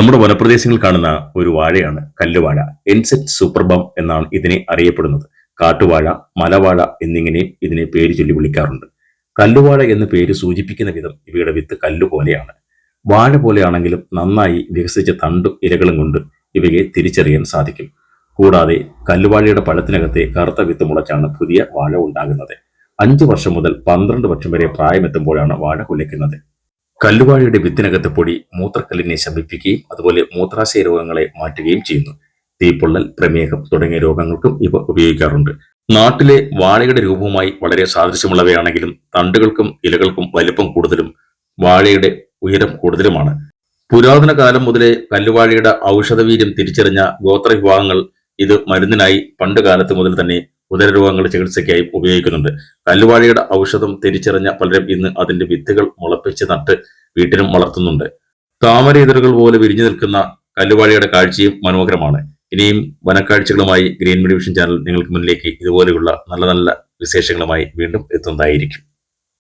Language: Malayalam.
നമ്മുടെ വനപ്രദേശങ്ങളിൽ കാണുന്ന ഒരു വാഴയാണ് കല്ലുവാഴ. എൻസെറ്റ് സൂപ്പർബം എന്നാണ് ഇതിനെ അറിയപ്പെടുന്നത്. കാട്ടുവാഴ മലവാഴ എന്നിങ്ങനെയും ഇതിനെ പേര് ചൊല്ലി വിളിക്കാറുണ്ട്. കല്ലുവാഴ എന്ന പേര് സൂചിപ്പിക്കുന്ന വിധം ഇവയുടെ വിത്ത് കല്ലു പോലെയാണ്. വാഴ പോലെയാണെങ്കിലും നന്നായി വികസിച്ച തണ്ടും ഇലകളും കൊണ്ട് ഇവയെ തിരിച്ചറിയാൻ സാധിക്കും. കൂടാതെ കല്ലുവാഴയുടെ പഴത്തിനകത്തെ കറുത്ത വിത്ത് മുളച്ചാണ് പുതിയ വാഴ ഉണ്ടാകുന്നത്. അഞ്ചു വർഷം മുതൽ പന്ത്രണ്ട് വർഷം വരെ പ്രായമെത്തുമ്പോഴാണ് വാഴ കുലയ്ക്കുന്നത്. കല്ലുവാഴയുടെ വിത്തിനകത്ത് പൊടി മൂത്രക്കല്ലിനെ ശമിപ്പിക്കുകയും അതുപോലെ മൂത്രാശയ രോഗങ്ങളെ മാറ്റുകയും ചെയ്യുന്നു. തീപ്പൊള്ളൽ പ്രമേഹം തുടങ്ങിയ രോഗങ്ങൾക്കും ഇവ ഉപയോഗിക്കാറുണ്ട്. നാട്ടിലെ വാഴയുടെ രൂപവുമായി വളരെ സാദൃശ്യമുള്ളവയാണെങ്കിലും തണ്ടുകൾക്കും ഇലകൾക്കും വലിപ്പം കൂടുതലും വാഴയുടെ ഉയരം കൂടുതലുമാണ്. പുരാതന കാലം മുതലേ കല്ലുവാഴയുടെ ഔഷധവീര്യം തിരിച്ചറിഞ്ഞ ഗോത്ര വിഭാഗങ്ങൾ ഇത് മരുന്നിനായി പണ്ട് കാലത്ത് മുതൽ തന്നെ ഉദരരോഗങ്ങളുടെ ചികിത്സയ്ക്കായി ഉപയോഗിക്കുന്നുണ്ട്. കല്ലുവാഴയുടെ ഔഷധം തിരിച്ചറിഞ്ഞ പലരും ഇന്ന് അതിന്റെ വിത്തുകൾ മുളപ്പിച്ച് നട്ട് വീട്ടിലും വളർത്തുന്നുണ്ട്. താമര ഇതറുകൾ പോലെ വിരിഞ്ഞു നിൽക്കുന്ന കല്ലുവാഴയുടെ കാഴ്ചയും മനോഹരമാണ്. ഇനിയും വനക്കാഴ്ചകളുമായി ഗ്രീൻ മീഡിയ വിഷൻ ചാനൽ നിങ്ങൾക്ക് മുന്നിലേക്ക് ഇതുപോലെയുള്ള നല്ല നല്ല വിശേഷങ്ങളുമായി വീണ്ടും എത്തുന്നതായിരിക്കും.